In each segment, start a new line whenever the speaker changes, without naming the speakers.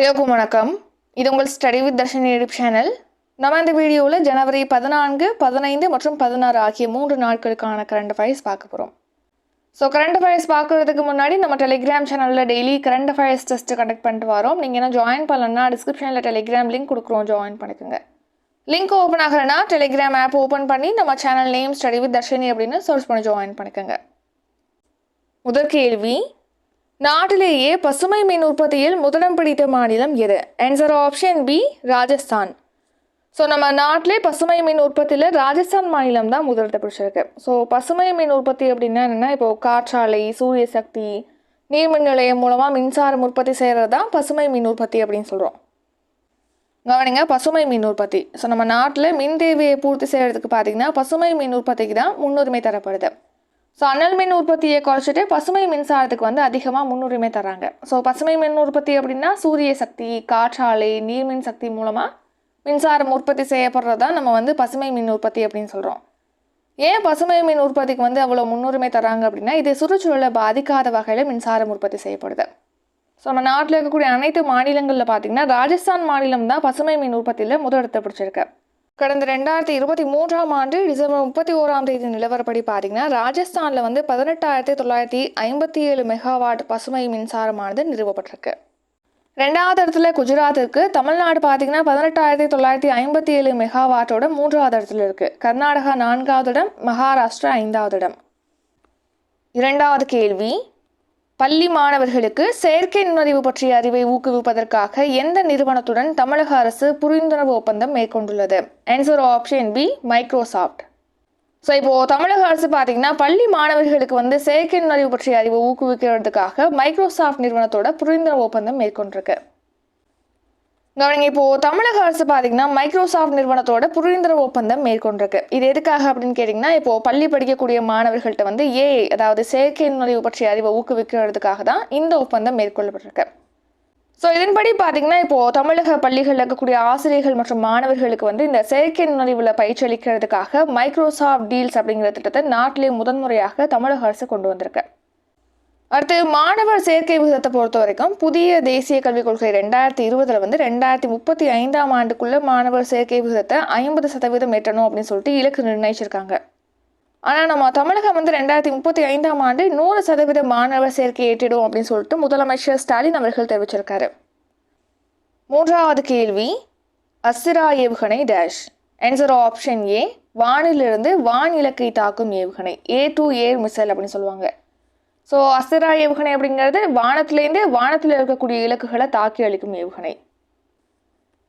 எல்லோருக்கும் வணக்கம். இது உங்கள் study with Darshan YouTube channel நம்ம இந்த வீடியோவில் ஜனவரி பதினான்கு பதினைந்து மற்றும் பதினாறு ஆகிய மூன்று நாட்களுக்கான கரண்ட் அஃபேர்ஸ் பார்க்க போகிறோம் ஸோ கரண்ட் அஃபேர்ஸ் பார்க்குறதுக்கு முன்னாடி நம்ம டெலிகிராம் சேனலில் daily current affairs test conduct பண்ணிட்டு வரோம். நீங்கள் என்ன ஜாயின் பண்ணலன்னா டிஸ்கிரிப்ஷனில் டெலிகிராம் லிங்க் கொடுக்குறோம். ஜாயின் பண்ணிக்கோங்க. லிங்க் ஓப்பன் ஆகலைன்னா டெலிகிராம் ஆப் ஓப்பன் பண்ணி நம்ம channel name study with Darshini அப்படின்னு சர்ச் பண்ணி ஜாயின் பண்ணிக்கோங்க. முதற்கேள்வி நாட்டிலேயே பசுமை மின் உற்பத்தியில் முதலிடம் பிடித்த மாநிலம் எது? Answer option B Rajasthan. So நம்ம நாட்டிலே பசுமை மின் உற்பத்தியில் ராஜஸ்தான் மாநிலம் தான் முதலிடத்தை பிடிச்சிருக்கு. ஸோ பசுமை மின் உற்பத்தி அப்படின்னா என்னென்னா இப்போது காற்றாலை சூரிய சக்தி நீர்மின் நிலையம் மூலமாக மின்சாரம் உற்பத்தி செய்கிறது தான் பசுமை மின் உற்பத்தி அப்படின்னு சொல்கிறோம் கவனிங்க பசுமை மின் உற்பத்தி. ஸோ நம்ம நாட்டில் மின் தேவையை பூர்த்தி செய்கிறதுக்கு பார்த்தீங்கன்னா பசுமை மின் உற்பத்திக்கு தான் முன்னுரிமை தரப்படுது. ஸோ அனல் மின் உற்பத்தியை குறைச்சிட்டு பசுமை மின்சாரத்துக்கு வந்து அதிகமாக முன்னுரிமை தராங்க ஸோ பசுமை மின் உற்பத்தி அப்படின்னா சூரிய சக்தி காற்றாலை நீர்மின் சக்தி மூலமாக மின்சாரம் உற்பத்தி செய்யப்படுறது தான் நம்ம வந்து பசுமை மின் உற்பத்தி அப்படின்னு சொல்கிறோம் ஏன் பசுமை மின் உற்பத்திக்கு வந்து அவ்வளோ முன்னுரிமை தராங்க அப்படின்னா இது சுற்றுச்சூழலை பாதிக்காத வகையில் மின்சாரம் உற்பத்தி செய்யப்படுது. ஸோ நம்ம நாட்டில் இருக்கக்கூடிய அனைத்து மாநிலங்களில் பார்த்தீங்கன்னா ராஜஸ்தான் மாநிலம் தான் பசுமை மின் உற்பத்தியில் முதலிடத்தை பிடிச்சிருக்கு. கடந்த ரெண்டாயிரத்தி இருபத்தி மூன்றாம் ஆண்டு டிசம்பர் முப்பத்தி ஓராம் தேதி நிலவரப்படி பார்த்தீங்கன்னா ராஜஸ்தானில் வந்து பதினெட்டாயிரத்தி தொள்ளாயிரத்தி ஐம்பத்தி ஏழு மெகாவாட் பசுமை மின்சாரமானது நிறுவப்பட்டிருக்கு. ரெண்டாவது இடத்துல குஜராத் இருக்கு. தமிழ்நாடு பார்த்தீங்கன்னா பதினெட்டாயிரத்தி தொள்ளாயிரத்தி ஐம்பத்தி ஏழு மெகாவாட்டோட மூன்றாவது இடத்துல இருக்கு. கர்நாடகா நான்காவது இடம் மகாராஷ்டிரா ஐந்தாவது இடம். இரண்டாவது கேள்வி பள்ளி மாணவர்களுக்கு செயற்கை நுண்ணறிவு பற்றிய அறிவை ஊக்குவிப்பதற்காக எந்த நிறுவனத்துடன் தமிழக அரசு புரிந்துணர்வு ஒப்பந்தம் மேற்கொண்டுள்ளது? Answer option B Microsoft so இப்போது தமிழக அரசு பார்த்தீங்கன்னா பள்ளி மாணவர்களுக்கு வந்து செயற்கை நுண்ணறிவு பற்றிய அறிவை ஊக்குவிக்கிறதுக்காக மைக்ரோசாஃப்ட் நிறுவனத்தோட புரிந்துணர்வு ஒப்பந்தம் மேற்கொண்டிருக்கு. கவனிங்க இப்போ தமிழக அரசு பார்த்தீங்கன்னா மைக்ரோசாஃப்ட் நிறுவனத்தோட புரிந்துணர்வு ஒப்பந்தம் மேற்கொண்டிருக்கு. இது எதுக்காக அப்படின்னு கேட்டிங்கன்னா இப்போ பள்ளி படிக்கக்கூடிய மாணவர்கள்ட்ட வந்து ஏ அதாவது செயற்கை நுழைவு பற்றிய அறிவை ஊக்குவிக்கிறதுக்காக தான் இந்த ஒப்பந்தம் மேற்கொள்ளப்பட்டிருக்கு. ஸோ இதன்படி பார்த்தீங்கன்னா இப்போ தமிழக பள்ளிகளில் இருக்கக்கூடிய ஆசிரியர்கள் மற்றும் மாணவர்களுக்கு வந்து இந்த செயற்கை நுழைவில் பயிற்சி அளிக்கிறதுக்காக மைக்ரோசாஃப்ட் டீல்ஸ் அப்படிங்கிற திட்டத்தை நாட்டிலே முதன்முறையாக தமிழக அரசு கொண்டு வந்திருக்கு. அடுத்து மாணவர் சேர்க்கை விகிதத்தை பொறுத்த வரைக்கும் புதிய தேசிய கல்விக் கொள்கை ரெண்டாயிரத்தி இருபதுல வந்து ரெண்டாயிரத்தி முப்பத்தி ஐந்தாம் ஆண்டுக்குள்ள மாணவர் சேர்க்கை விகிதத்தை ஐம்பது சதவீதம் எட்டணும் அப்படின்னு சொல்லிட்டு இலக்கு நிர்ணயிச்சிருக்காங்க. ஆனால் நம்ம தமிழகம் வந்து ரெண்டாயிரத்தி முப்பத்தி ஐந்தாம் ஆண்டு நூறு சதவீத மாணவர் சேர்க்கை ஏற்றிடும் அப்படின்னு சொல்லிட்டு முதலமைச்சர் ஸ்டாலின் அவர்கள் தெரிவிச்சிருக்காரு. மூன்றாவது கேள்வி அசிரா ஏவுகணை டேஷ். ஆன்சர் ஆப்ஷன் ஏ வானிலிருந்து வான் இலக்கை தாக்கும் ஏவுகணை. ஏ டு ஏர் மிசைல் அப்படின்னு சொல்லுவாங்க. ஸோ அஸ்திரா ஏவுகணை அப்படிங்கிறது வானத்திலேருந்து வானத்தில் இருக்கக்கூடிய இலக்குகளை தாக்கி அளிக்கும் ஏவுகணை.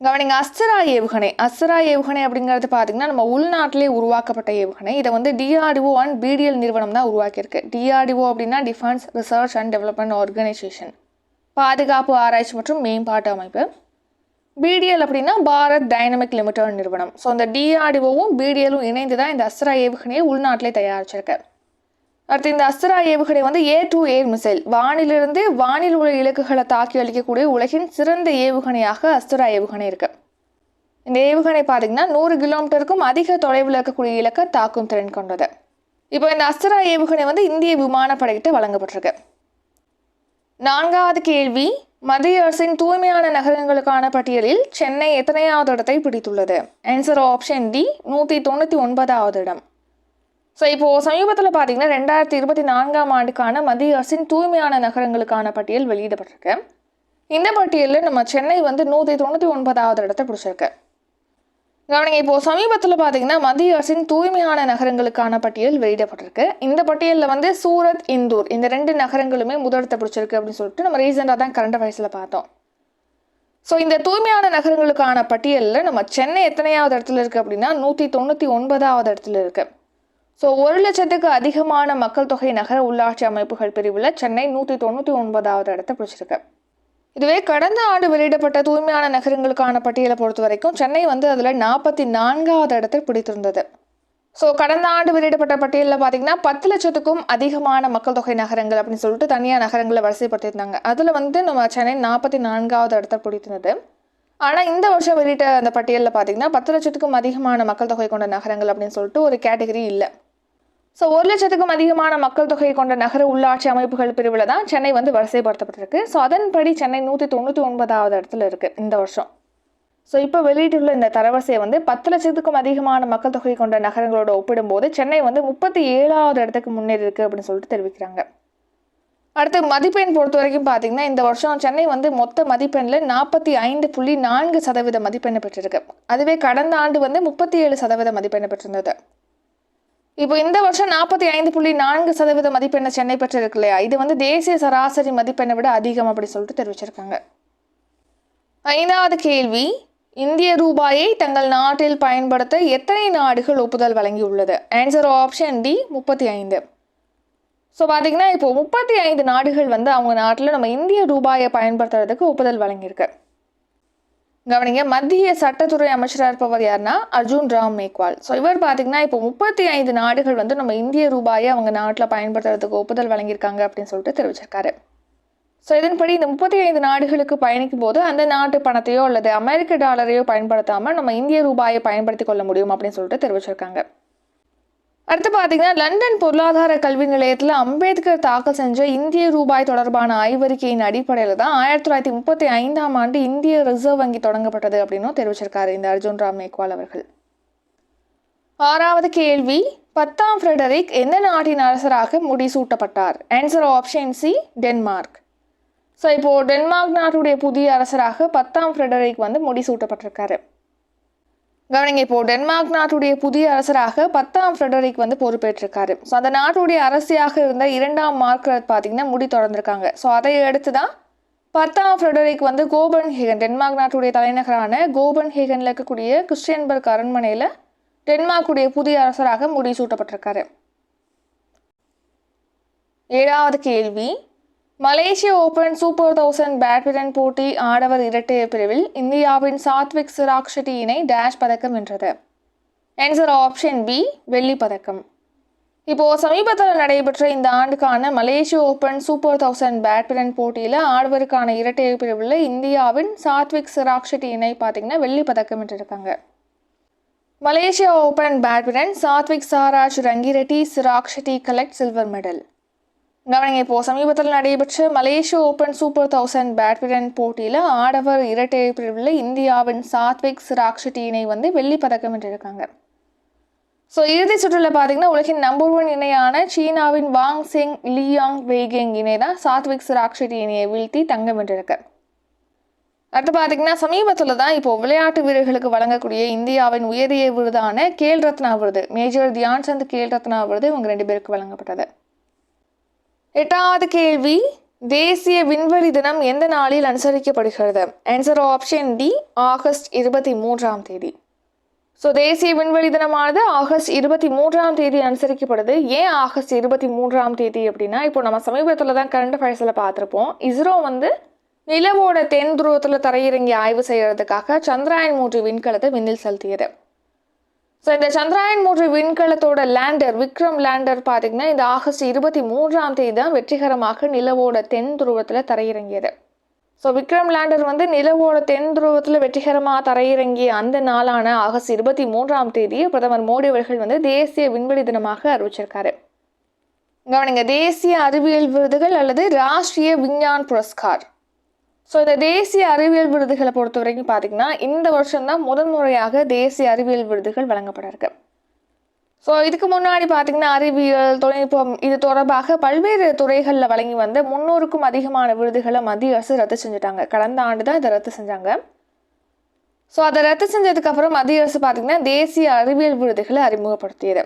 கவனிங்க அஸ்திரா ஏவுகணை. அஸ்திரா ஏவுகணை அப்படிங்கிறது பார்த்தீங்கன்னா நம்ம உள்நாட்டிலே உருவாக்கப்பட்ட ஏவுகணை. இதை வந்து டிஆர்டிஓ அண்ட் பிடிஎல் நிறுவனம் தான் உருவாக்கியிருக்கு. டிஆர்டிஓ அப்படின்னா defence research and development organisation பாதுகாப்பு ஆராய்ச்சி மற்றும் மேம்பாட்டு அமைப்பு. பிடிஎல் அப்படின்னா பாரத் டைனமிக் லிமிடெட் நிறுவனம். ஸோ அந்த டிஆர்டிஓவும் பிடிஎலும் இணைந்து தான் இந்த அஸ்திரா ஏவுகணையை உள்நாட்டிலே தயாரிச்சிருக்கு. அடுத்து இந்த அஸ்திரா ஏவுகணை வந்து ஏ டூ ஏர் மிசைல் வானிலிருந்து வானில் உள்ள இலக்குகளை தாக்கி அளிக்கக்கூடிய உலகின் சிறந்த ஏவுகணையாக அஸ்திரா ஏவுகணை இருக்கு. இந்த ஏவுகணை பார்த்தீங்கன்னா நூறு கிலோமீட்டருக்கும் அதிக தொலைவில் இருக்கக்கூடிய இலக்கை தாக்கும் திறன் கொண்டது. இப்போ இந்த அஸ்திரா ஏவுகணை வந்து இந்திய விமானப்படைகிட்ட வழங்கப்பட்டிருக்கு. நான்காவது கேள்வி மத்திய அரசின் தூய்மையான நகரங்களுக்கான பட்டியலில் சென்னை எத்தனையாவது இடத்தை பிடித்துள்ளது? ஆன்சர் ஆப்ஷன் டி நூற்றி தொண்ணூற்றி ஒன்பதாவது இடம். ஸோ இப்போது சமீபத்தில் பார்த்தீங்கன்னா ரெண்டாயிரத்தி இருபத்தி நான்காம் ஆண்டுக்கான மத்திய அரசின் தூய்மையான நகரங்களுக்கான பட்டியல் வெளியிடப்பட்டிருக்கு. இந்த பட்டியலில் நம்ம சென்னை வந்து நூற்றி தொண்ணூற்றி ஒன்பதாவது இடத்தை பிடிச்சிருக்கு. கவனிங்க இப்போது சமீபத்தில் பார்த்தீங்கன்னா மத்திய அரசின் தூய்மையான நகரங்களுக்கான பட்டியல் வெளியிடப்பட்டிருக்கு. இந்த பட்டியலில் வந்து சூரத் இந்தூர் இந்த ரெண்டு நகரங்களுமே முதலிடத்தை பிடிச்சிருக்கு அப்படின்னு சொல்லிட்டு நம்ம ரீசெண்டாக தான் கரண்ட் வயசில் பார்த்தோம். ஸோ இந்த தூய்மையான நகரங்களுக்கான பட்டியலில் நம்ம சென்னை எத்தனையாவது இடத்துல இருக்குது அப்படின்னா நூற்றி தொண்ணூற்றி ஒன்பதாவது இடத்துல இருக்குது ஸோ ஒரு லட்சத்துக்கு அதிகமான மக்கள் தொகை நகர உள்ளாட்சி அமைப்புகள் பிரிவில் சென்னை நூற்றி தொண்ணூற்றி ஒன்பதாவது இடத்தை பிடிச்சிருக்கு. இதுவே கடந்த ஆண்டு வெளியிடப்பட்ட தூய்மையான நகரங்களுக்கான பட்டியலை பொறுத்த வரைக்கும் சென்னை வந்து அதில் நாற்பத்தி நான்காவது இடத்தை பிடித்திருந்தது. ஸோ கடந்த ஆண்டு வெளியிடப்பட்ட பட்டியலில் பார்த்தீங்கன்னா பத்து லட்சத்துக்கும் அதிகமான மக்கள் தொகை நகரங்கள் அப்படின்னு சொல்லிட்டு தனியார் நகரங்களை வரிசைப்படுத்தியிருந்தாங்க. அதில் வந்து நம்ம சென்னை நாற்பத்தி நான்காவது இடத்தை பிடித்திருந்தது. ஆனால் இந்த வருஷம் வெளியிட்ட அந்த பட்டியலில் பார்த்தீங்கன்னா பத்து லட்சத்துக்கும் அதிகமான மக்கள் தொகை கொண்ட நகரங்கள் அப்படின்னு சொல்லிட்டு ஒரு கேட்டகரி இல்லை. ஸோ ஒரு லட்சத்துக்கும் அதிகமான மக்கள் தொகை கொண்ட நகர உள்ளாட்சி அமைப்புகள் பிரிவில் தான் சென்னை வந்து வரிசைப்படுத்தப்பட்டிருக்கு. ஸோ அதன்படி சென்னை நூற்றி தொண்ணூற்றி ஒன்பதாவது இடத்துல இருக்குது இந்த வருஷம். ஸோ இப்போ வெளியிட்டுள்ள இந்த தரவரிசையை வந்து பத்து லட்சத்துக்கும் அதிகமான மக்கள் தொகை கொண்ட நகரங்களோட ஒப்பிடும்போது சென்னை வந்து முப்பத்தி ஏழாவது இடத்துக்கு முன்னேறி இருக்கு அப்படின்னு சொல்லிட்டு தெரிவிக்கிறாங்க. அடுத்து மதிப்பெண் பொறுத்த வரைக்கும் பார்த்தீங்கன்னா இந்த வருஷம் சென்னை வந்து மொத்த மதிப்பெண்ணில் நாற்பத்தி ஐந்து புள்ளி நான்கு சதவீத மதிப்பெண்ணை பெற்றிருக்கு. அதுவே கடந்த ஆண்டு வந்து முப்பத்தி ஏழு சதவீத மதிப்பெண்ணை பெற்றிருந்தது. இப்போ இந்த வருஷம் நாற்பத்தி ஐந்து புள்ளி நான்கு சதவீத மதிப்பெண்ணை சென்னை பெற்றிருக்கு இல்லையா? இது வந்து தேசிய சராசரி மதிப்பெண்ணை விட அதிகம் அப்படி சொல்லிட்டு தெரிவிச்சிருக்காங்க. ஐந்தாவது கேள்வி இந்திய ரூபாயை தங்கள் நாட்டில் பயன்படுத்த எத்தனை நாடுகள் ஒப்புதல் வழங்கியுள்ளது? ஆன்சர் ஆப்ஷன் டி முப்பத்தி ஐந்து. ஸோ பார்த்தீங்கன்னா இப்போ முப்பத்தி ஐந்து நாடுகள் வந்து அவங்க நாட்டில் நம்ம இந்திய ரூபாயை பயன்படுத்துறதுக்கு ஒப்புதல் வழங்கியிருக்கு. கவனிங்க மத்திய சட்டத்துறை அமைச்சராக இருப்பவர் யாருன்னா அர்ஜுன் ராம் மேக்வால். ஸோ இவர் பார்த்தீங்கன்னா இப்போ முப்பத்தி ஐந்து நாடுகள் வந்து நம்ம இந்திய ரூபாயை அவங்க நாட்டில் பயன்படுத்துறதுக்கு ஒப்புதல் வழங்கியிருக்காங்க அப்படின்னு சொல்லிட்டு தெரிவிச்சிருக்காரு. ஸோ இதன்படி இந்த முப்பத்தி ஐந்து நாடுகளுக்கு பயணிக்கும் போது அந்த நாட்டு பணத்தையோ அல்லது அமெரிக்க டாலரையோ பயன்படுத்தாமல் நம்ம இந்திய ரூபாயை பயன்படுத்தி கொள்ள முடியும் அப்படின்னு சொல்லிட்டு தெரிவிச்சிருக்காங்க. அடுத்து பார்த்தீங்கன்னா லண்டன் பொருளாதார கல்வி நிலையத்தில் அம்பேத்கர் தாக்கல் செஞ்ச இந்திய ரூபாய் தொடர்பான ஆய்வறிக்கையின் அடிப்படையில் தான் ஆயிரத்தி தொள்ளாயிரத்தி முப்பத்தி ஐந்தாம் ஆண்டு இந்திய ரிசர்வ் வங்கி தொடங்கப்பட்டது அப்படின்னும் தெரிவிச்சிருக்காரு இந்த அர்ஜுன் ராம் மேக்வால் அவர்கள். ஆறாவது கேள்வி பத்தாம் ஃப்ரெடரிக் எந்த நாட்டின் அரசராக முடிசூட்டப்பட்டார்? Answer option C Denmark so இப்போது டென்மார்க் நாட்டுடைய புதிய அரசராக பத்தாம் ஃப்ரெடரிக் வந்து முடிசூட்டப்பட்டிருக்காரு. கவனிங்க இப்போது டென்மார்க் நாட்டுடைய புதிய அரசராக பத்தாம் ஃப்ரெடரிக் வந்து பொறுப்பேற்றிருக்காரு. ஸோ அந்த நாட்டுடைய அரசியாக இருந்த இரண்டாம் மார்க்கரத் பார்த்தீங்கன்னா முடி தொடர்ந்துருக்காங்க. ஸோ அதை அடுத்து தான் பத்தாம் ஃப்ரெடரிக் வந்து கோபன் ஹேகன் டென்மார்க் நாட்டுடைய தலைநகரான கோபன் ஹேகனில் இருக்கக்கூடிய கிறிஸ்டியன்பர்க் அரண்மனையில் டென்மார்க்குடைய புதிய அரசராக முடிசூட்டப்பட்டிருக்காரு ஏழாவது கேள்வி. மலேசிய ஓபன் சூப்பர் தௌசண்ட் பேட்மிண்டன் போட்டி ஆடவர் இரட்டையர் பிரிவில் இந்தியாவின் சாத்விக் சிராக் ஷெட்டி இணை டேஷ் பதக்கம் வென்றது. ஆன்சர் ஆப்ஷன் பி வெள்ளி பதக்கம். இப்போது சமீபத்தில் நடைபெற்ற இந்த ஆண்டுக்கான மலேசிய ஓபன் சூப்பர் தௌசண்ட் பேட்மிண்டன் போட்டியில் ஆடவருக்கான இரட்டையர் பிரிவில் இந்தியாவின் சாத்விக் சிராக் ஷெட்டி இணை பார்த்தீங்கன்னா வெள்ளி பதக்கம் வென்றிருக்காங்க. Malaysia open badminton Satwik Sairaj Rankireddy Chirag Shetty collect silver medal கவனிங்க இப்போ சமீபத்தில் நடைபெற்ற மலேசிய ஓபன் சூப்பர் தௌசண்ட் பேட்மிண்டன் போட்டியில் ஆடவர் இரட்டை பிரிவில் இந்தியாவின் சாத்விக் சிராக்ஷட்டி இணை வந்து வெள்ளி பதக்கம் வென்றிருக்காங்க. ஸோ இறுதி சுற்றில் பார்த்தீங்கன்னா உலகின் நம்பர் ஒன் இணையான சீனாவின் வாங் சிங் லியாங் வெய்கெங் இணை தான் சாத்விக் சிராக்ஷட்டி இணையை வீழ்த்தி தங்கம் வென்றிருக்கு. அடுத்து பார்த்தீங்கன்னா சமீபத்தில் தான் இப்போ விளையாட்டு வீரர்களுக்கு வழங்கக்கூடிய இந்தியாவின் உயரிய விருதான கேல் ரத்னா விருது மேஜர் தியான் சந்த் கேல் ரத்னா விருது இவங்க ரெண்டு பேருக்கு வழங்கப்பட்டது. எட்டாவது கேள்வி தேசிய விண்வெளி தினம் எந்த நாளில் அனுசரிக்கப்படுகிறது? ஆன்சர் ஆப்ஷன் டி ஆகஸ்ட் இருபத்தி மூன்றாம் தேதி. ஸோ தேசிய விண்வெளி தினமானது ஆகஸ்ட் இருபத்தி மூன்றாம் தேதி அனுசரிக்கப்படுது. ஏன் ஆகஸ்ட் இருபத்தி மூன்றாம் தேதி அப்படின்னா இப்போ நம்ம சமீபத்தில் தான் கரண்ட் அஃபேர்ஸில் பார்த்துருப்போம். இஸ்ரோ வந்து நிலவோட தென் துருவத்தில் தரையிறங்கி ஆய்வு செய்கிறதுக்காக சந்திராயன் மூன்று விண்கலத்தை விண்ணில் செலுத்தியது. ஸோ இந்த சந்திராயன் மூன்று விண்கலத்தோட லேண்டர் விக்ரம் லேண்டர் பார்த்தீங்கன்னா இந்த ஆகஸ்ட் இருபத்தி மூன்றாம் தேதி தான் வெற்றிகரமாக நிலவோட தென் துருவத்தில் தரையிறங்கியது. ஸோ விக்ரம் லேண்டர் வந்து நிலவோட தென் துருவத்தில் வெற்றிகரமாக தரையிறங்கிய அந்த நாளான ஆகஸ்ட் இருபத்தி மூன்றாம் தேதி பிரதமர் மோடி அவர்கள் வந்து தேசிய விண்வெளி தினமாக அறிவிச்சிருக்காரு. கவனிங்க தேசிய அறிவியல் விருதுகள் அல்லது ராஷ்டிரிய விஞ்ஞான் புரஸ்கார். ஸோ இந்த தேசிய அறிவியல் விருதுகளை பொறுத்த வரைக்கும் பார்த்தீங்கன்னா இந்த வருஷம் தான் முதன் முறையாக தேசிய அறிவியல் விருதுகள் வழங்கப்பட இருக்கு. ஸோ இதுக்கு முன்னாடி பார்த்தீங்கன்னா அறிவியல் தொழில்நுட்பம் இது தொடர்பாக பல்வேறு துறைகளில் வழங்கி வந்த முன்னூறுக்கும் அதிகமான விருதுகளை மத்திய அரசு ரத்து செஞ்சுட்டாங்க. கடந்த ஆண்டு தான் இதை ரத்து செஞ்சாங்க. ஸோ அதை ரத்து செஞ்சதுக்கப்புறம் மத்திய அரசு பார்த்திங்கன்னா தேசிய அறிவியல் விருதுகளை அறிமுகப்படுத்தியது.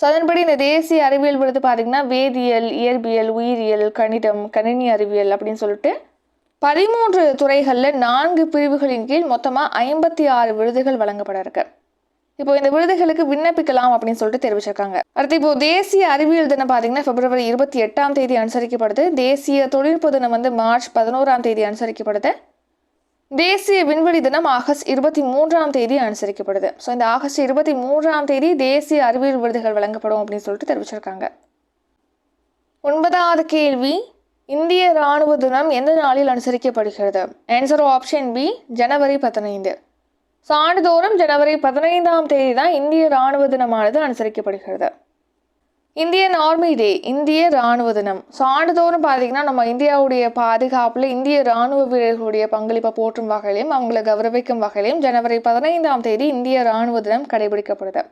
ஸோ அதன்படி இந்த தேசிய அறிவியல் விருது பார்த்திங்கன்னா வேதியியல் இயற்பியல் உயிரியல் கணிதம் கணினி அறிவியல் அப்படின்னு சொல்லிட்டு பதிமூன்று துறைகளில் நான்கு பிரிவுகளின் கீழ் மொத்தமாக ஐம்பத்தி ஆறு விருதுகள் வழங்கப்பட இருக்கு. இப்போ இந்த விருதுகளுக்கு விண்ணப்பிக்கலாம் அப்படின்னு சொல்லிட்டு தெரிவிச்சிருக்காங்க. அடுத்து இப்போ தேசிய அறிவியல் தினம் பார்த்தீங்கன்னா பிப்ரவரி இருபத்தி எட்டாம் தேதி அனுசரிக்கப்படுது. தேசிய தொழில்நுட்ப தினம் வந்து மார்ச் பதினோராம் தேதி அனுசரிக்கப்படுது. தேசிய விண்வெளி தினம் ஆகஸ்ட் இருபத்தி மூன்றாம் தேதி அனுசரிக்கப்படுது. ஸோ இந்த ஆகஸ்ட் இருபத்தி மூன்றாம் தேதி தேசிய அறிவியல் விருதுகள் வழங்கப்படும் அப்படின்னு சொல்லிட்டு தெரிவிச்சிருக்காங்க. ஒன்பதாவது கேள்வி இந்திய இராணுவ தினம் எந்த நாளில் அனுசரிக்கப்படுகிறது? ஆன்சர் ஆப்ஷன் பி ஜனவரி பதினைந்து. ஸோ ஆண்டுதோறும் ஜனவரி பதினைந்தாம் தேதி தான் இந்திய இராணுவ தினமானது அனுசரிக்கப்படுகிறது. இந்தியன் ஆர்மி டே இந்திய ராணுவ தினம். ஸோ ஆண்டுதோறும் பார்த்தீங்கன்னா நம்ம இந்தியாவுடைய பாதுகாப்பில் இந்திய ராணுவ வீரர்களுடைய பங்களிப்பை போற்றும் வகையிலும் அவங்களை கௌரவிக்கும் வகையிலும் ஜனவரி பதினைந்தாம் தேதி இந்திய ராணுவ தினம் கடைபிடிக்கப்படுது.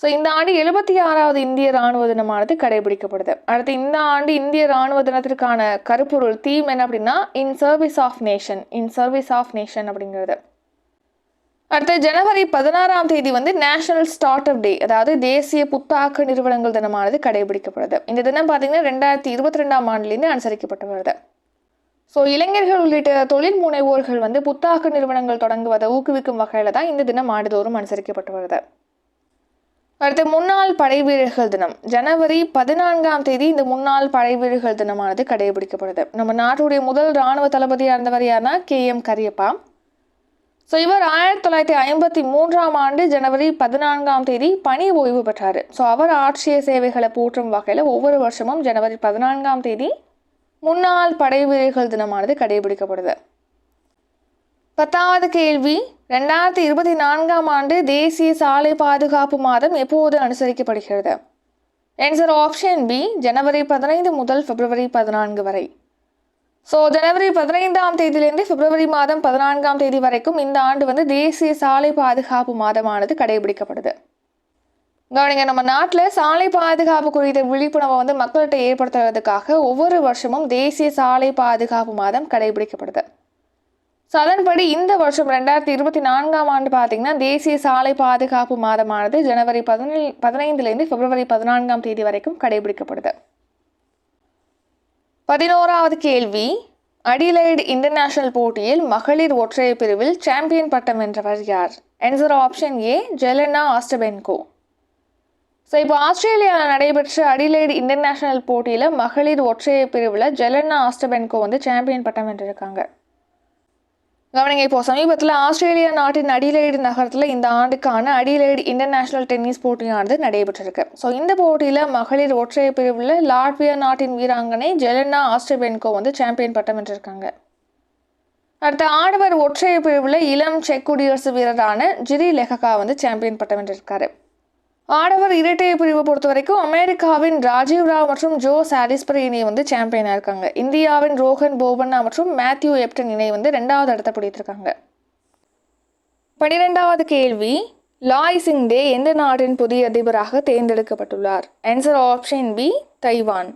ஸோ இந்த ஆண்டு எழுபத்தி ஆறாவது இந்திய ராணுவ தினமானது கடைபிடிக்கப்படுது. அடுத்து இந்த ஆண்டு இந்திய ராணுவ தினத்திற்கான கருப்பொருள் தீம் என்ன அப்படின்னா in service of nation in service of nation அப்படிங்கிறது. அடுத்து ஜனவரி பதினாறாம் தேதி வந்து நேஷனல் ஸ்டார்ட் அப் டே அதாவது தேசிய புத்தாக்க நிறுவனங்கள் தினமானது கடைபிடிக்கப்படுது. இந்த தினம் பார்த்தீங்கன்னா ரெண்டாயிரத்தி இருபத்தி ரெண்டாம் ஆண்டுலேருந்து அனுசரிக்கப்பட்டு வருது. ஸோ இளைஞர்கள் உள்ளிட்ட தொழில் முனைவோர்கள் வந்து புத்தாக்க நிறுவனங்கள் தொடங்குவதை ஊக்குவிக்கும் வகையில் தான் இந்த தினம் ஆண்டுதோறும் அனுசரிக்கப்பட்டு வருது. அடுத்து முன்னாள் படை வீரர்கள் தினம். ஜனவரி பதினான்காம் தேதி இந்த முன்னாள் படை வீரர்கள் தினமானது கடைபிடிக்கப்படுது. நம்ம நாட்டுடைய முதல் இராணுவ தளபதியாக இருந்தவர் யாருன்னா கே. எம். கரியப்பா. ஸோ இவர் ஆயிரத்தி தொள்ளாயிரத்தி ஐம்பத்தி மூன்றாம் ஆண்டு ஜனவரி பதினான்காம் தேதி பணி ஓய்வு பெற்றார். ஸோ அவர் ஆட்சிய சேவைகளை போற்றும் வகையில் ஒவ்வொரு வருஷமும் ஜனவரி பதினான்காம் தேதி முன்னாள் படை வீரர்கள் தினமானது கடைபிடிக்கப்படுது. பத்தாவது கேள்வி. ரெண்டாயிரத்தி இருபத்தி நான்காம் ஆண்டு தேசிய சாலை பாதுகாப்பு மாதம் எப்போது அனுசரிக்கப்படுகிறது? ஆன்சர் ஆப்ஷன் பி ஜனவரி பதினைந்து முதல் பிப்ரவரி பதினான்கு வரை. ஸோ ஜனவரி பதினைந்தாம் தேதியிலேருந்து பிப்ரவரி மாதம் பதினான்காம் தேதி வரைக்கும் இந்த ஆண்டு வந்து தேசிய சாலை பாதுகாப்பு மாதமானது கடைபிடிக்கப்படுது. கவனிங்க நம்ம நாட்டில் சாலை பாதுகாப்பு குறித்த விழிப்புணர்வை வந்து மக்கள்கிட்ட ஏற்படுத்துறதுக்காக ஒவ்வொரு வருஷமும் தேசிய சாலை பாதுகாப்பு மாதம் கடைபிடிக்கப்படுது. ஸோ அதன்படி இந்த வருஷம் ரெண்டாயிரத்தி இருபத்தி நான்காம் ஆண்டு பார்த்தீங்கன்னா தேசிய சாலை பாதுகாப்பு மாதமானது ஜனவரி பதினை பதினைந்துலேருந்து பிப்ரவரி பதினான்காம் தேதி வரைக்கும் கடைபிடிக்கப்படுது. பதினோராவது கேள்வி. அடிலைடு இன்டர்நேஷனல் போட்டியில் மகளிர் ஒற்றையர் பிரிவில் சாம்பியன் பட்டம் வென்றவர் யார்? Answer option A Jelena Ostapenko. So இப்போ ஆஸ்திரேலியாவில் நடைபெற்ற அடிலைடு இன்டர்நேஷனல் போட்டியில் மகளிர் ஒற்றையர் பிரிவில் ஜெலனா ஆஸ்டபென்கோ வந்து சாம்பியன் பட்டம் வென்றிருக்காங்க. கவனிங்க இப்போ சமீபத்தில் ஆஸ்திரேலியா நாட்டின் அடிலைடு நகரத்தில் இந்த ஆண்டுக்கான அடிலைடு இன்டர்நேஷனல் டென்னிஸ் போட்டியானது நடைபெற்றிருக்கு. ஸோ இந்த போட்டியில் மகளிர் ஒற்றையர் பிரிவில் லாட்வியா நாட்டின் வீராங்கனை ஜெலனா ஆஸ்ட்ரேபென்கோ வந்து சாம்பியன் பட்டம் வென்றிருக்காங்க. அடுத்த ஆடவர் ஒற்றையர் பிரிவில் இளம் செக் குடியரசு வீரரான ஜிரி லெஹகா வந்து சாம்பியன் பட்டம் வென்றிருக்காரு. ஆடவர் இரட்டையர் பிரிவை பொறுத்த வரைக்கும் அமெரிக்காவின் ராஜீவ் ராவ் மற்றும் ஜோ சாலிஸ்பரி இணை வந்து சாம்பியனாக இருக்காங்க. இந்தியாவின் ரோஹன் போபண்ணா மற்றும் மேத்யூ எப்டன் இணை வந்து ரெண்டாவது இடத்த பிடித்திருக்காங்க. பனிரெண்டாவது கேள்வி லாய் சிங்டே எந்த நாட்டின் புதிய அதிபராக தேர்ந்தெடுக்கப்பட்டுள்ளார்? Answer option B Taiwan.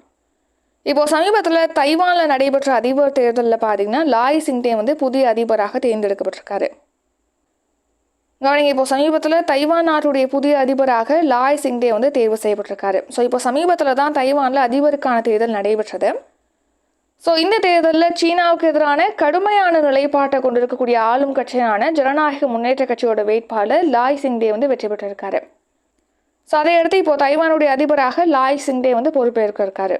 இப்போ சமீபத்தில் தைவானில் நடைபெற்ற அதிபர் தேர்தலில் பார்த்தீங்கன்னா லாய் சிங்டே வந்து புதிய அதிபராக தேர்ந்தெடுக்கப்பட்டிருக்காரு. கவனிங்க இப்போ சமீபத்தில் தைவான் நாட்டுடைய புதிய அதிபராக லாய் சிங்டே வந்து தேர்வு செய்யப்பட்டிருக்காரு. ஸோ இப்போ சமீபத்தில் தான் தைவானில் அதிபருக்கான தேர்தல் நடைபெற்றது. ஸோ இந்த தேர்தலில் சீனாவுக்கு எதிரான கடுமையான நிலைப்பாட்டை கொண்டிருக்கக்கூடிய ஆளும் கட்சியான ஜனநாயக முன்னேற்ற கட்சியோட வேட்பாளர் லாய் சிங்டே வந்து வெற்றி பெற்றிருக்காரு. ஸோ அதையடுத்து இப்போ தைவானுடைய அதிபராக லாய் சிங்டே வந்து பொறுப்பேற்க இருக்காரு.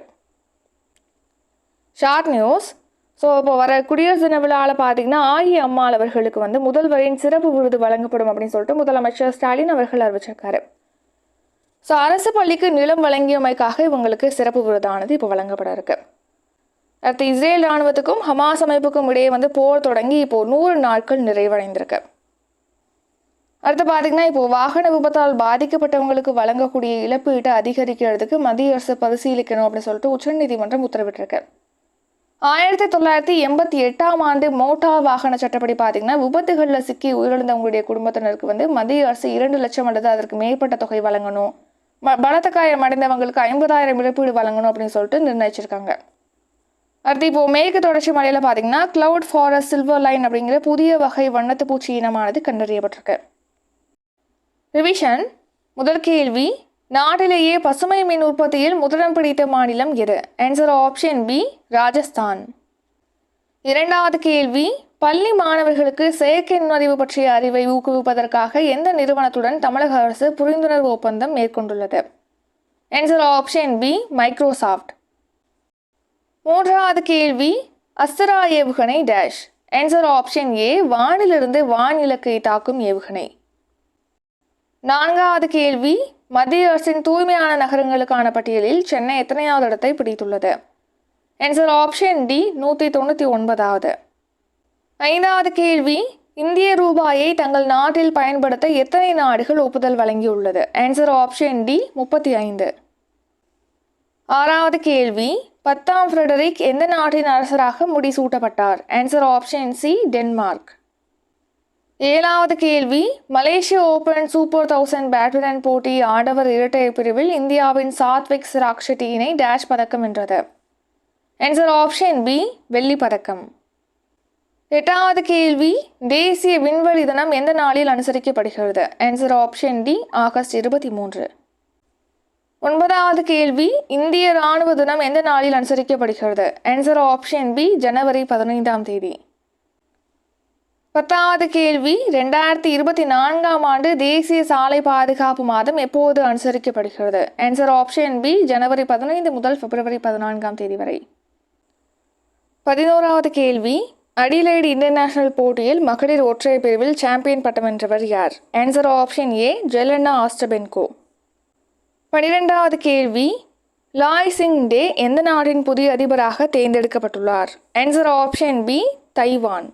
ஷார்ட் நியூஸ் ஸோ இப்போ வர குடியரசு தின விழாவில் பார்த்தீங்கன்னா ஆயி அம்மாள் அவர்களுக்கு வந்து முதல்வரின் சிறப்பு விருது வழங்கப்படும் அப்படின்னு சொல்லிட்டு முதலமைச்சர் ஸ்டாலின் அவர்கள் அறிவிச்சிருக்காரு. ஸோ அரசு பள்ளிக்கு நிலம் வழங்கியமைக்காக இவங்களுக்கு சிறப்பு விருதானது இப்போ வழங்கப்பட இருக்கு. அடுத்து இஸ்ரேல் இராணுவத்துக்கும் ஹமாஸ் அமைப்புக்கும் இடையே வந்து போர் தொடங்கி இப்போ நூறு நாட்கள் நிறைவடைந்திருக்கு. அடுத்து பார்த்தீங்கன்னா இப்போ வாகன விபத்தால் பாதிக்கப்பட்டவங்களுக்கு வழங்கக்கூடிய இழப்பீட்டை அதிகரிக்கிறதுக்கு மத்திய அரசு பரிசீலிக்கணும் அப்படின்னு சொல்லிட்டு உச்சநீதிமன்றம் உத்தரவிட்டிருக்கு. ஆயிரத்தி தொள்ளாயிரத்தி எண்பத்தி எட்டாம் ஆண்டு மோட்டார் வாகன சட்டப்படி பார்த்தீங்கன்னா விபத்துகளில் சிக்கி உயிரிழந்தவங்களுடைய குடும்பத்தினருக்கு வந்து மத்திய அரசு இரண்டு லட்சம் அல்லது அதற்கு மேற்பட்ட தொகை வழங்கணும். பலத்த காயம் அடைந்தவங்களுக்கு ஐம்பதாயிரம் இழப்பீடு வழங்கணும் அப்படின்னு சொல்லிட்டு நிர்ணயிச்சிருக்காங்க. அடுத்து இப்போ மேற்கு தொடர்ச்சி மலையில் பார்த்தீங்கன்னா கிளவுட் ஃபாரஸ்ட் சில்வர் லைன் அப்படிங்கிற புதிய வகை வண்ணத்து பூச்சி இனமானது கண்டறியப்பட்டிருக்கு. ரிவிஷன் முதல் கேள்வி நாட்டிலேயே பசுமை மின் உற்பத்தியில் முதலிடம் பிடித்த மாநிலம் எது? Answer option B Rajasthan. இரண்டாவது கேள்வி பள்ளி மாணவர்களுக்கு செயற்கை நுண்ணறிவு பற்றிய அறிவை ஊக்குவிப்பதற்காக எந்த நிறுவனத்துடன் தமிழக அரசு புரிந்துணர்வு ஒப்பந்தம் மேற்கொண்டுள்ளது? ஆன்சர் ஆப்ஷன் பி மைக்ரோசாஃப்ட் மூன்றாவது கேள்வி அஸ்தரா ஏவுகணை டேஷ் ஆன்சர் ஆப்ஷன் ஏ வானிலிருந்து வான் இலக்கை தாக்கும் ஏவுகணை. நான்காவது கேள்வி மத்திய அரசின் தூய்மையான நகரங்களுக்கான பட்டியலில் சென்னை எத்தனையாவது இடத்தை பிடித்துள்ளது? ஆன்சர் ஆப்ஷன் டி நூற்றி தொண்ணூற்றி ஒன்பதாவது. ஐந்தாவது கேள்வி இந்திய ரூபாயை தங்கள் நாட்டில் பயன்படுத்த எத்தனை நாடுகள் ஒப்புதல் வழங்கியுள்ளது? ஆன்சர் ஆப்ஷன் டி முப்பத்தி ஐந்து. ஆறாவது கேள்வி பத்தாம் ஃப்ரெடரிக் எந்த நாட்டின் அரசராக முடிசூட்டப்பட்டார்? ஆன்சர் ஆப்ஷன் சி டென்மார்க் ஏழாவது கேள்வி. மலேசிய ஓபன் சூப்பர் தௌசண்ட் பேட்மிண்டன் போட்டி ஆடவர் இரட்டையர் பிரிவில் இந்தியாவின் சாத்விக் சிராக் ஷெட்டி இணை டேஷ் பதக்கம் வென்றது. ஆன்சர் ஆப்ஷன் பி வெள்ளி பதக்கம். எட்டாவது கேள்வி. தேசிய விண்வெளி தினம் எந்த நாளில் அனுசரிக்கப்படுகிறது? ஆன்சர் ஆப்ஷன் டி ஆகஸ்ட் இருபத்தி மூன்று. ஒன்பதாவது கேள்வி. இந்திய ராணுவ தினம் எந்த நாளில் அனுசரிக்கப்படுகிறது? ஆன்சர் ஆப்ஷன் பி ஜனவரி பதினைந்தாம் தேதி. பத்தாவது கேள்வி. ரெண்டாயிரத்தி இருபத்தி நான்காம் ஆண்டு தேசிய சாலை பாதுகாப்பு மாதம் எப்போது அனுசரிக்கப்படுகிறது? ஆன்சர் ஆப்ஷன் பி ஜனவரி பதினைந்து முதல் பிப்ரவரி பதினான்காம் தேதி வரை. பதினோராவது கேள்வி. அடிலைடு இன்டர்நேஷனல் போட்டியில் மகளிர் ஒற்றையர் பிரிவில் சாம்பியன் பட்டம் வென்றவர் யார்? Answer option A Jelena Ostapenko. பனிரெண்டாவது கேள்வி. லாய் சிங் டே எந்த நாட்டின் புதிய அதிபராக தேர்ந்தெடுக்கப்பட்டுள்ளார்? Answer option B Taiwan.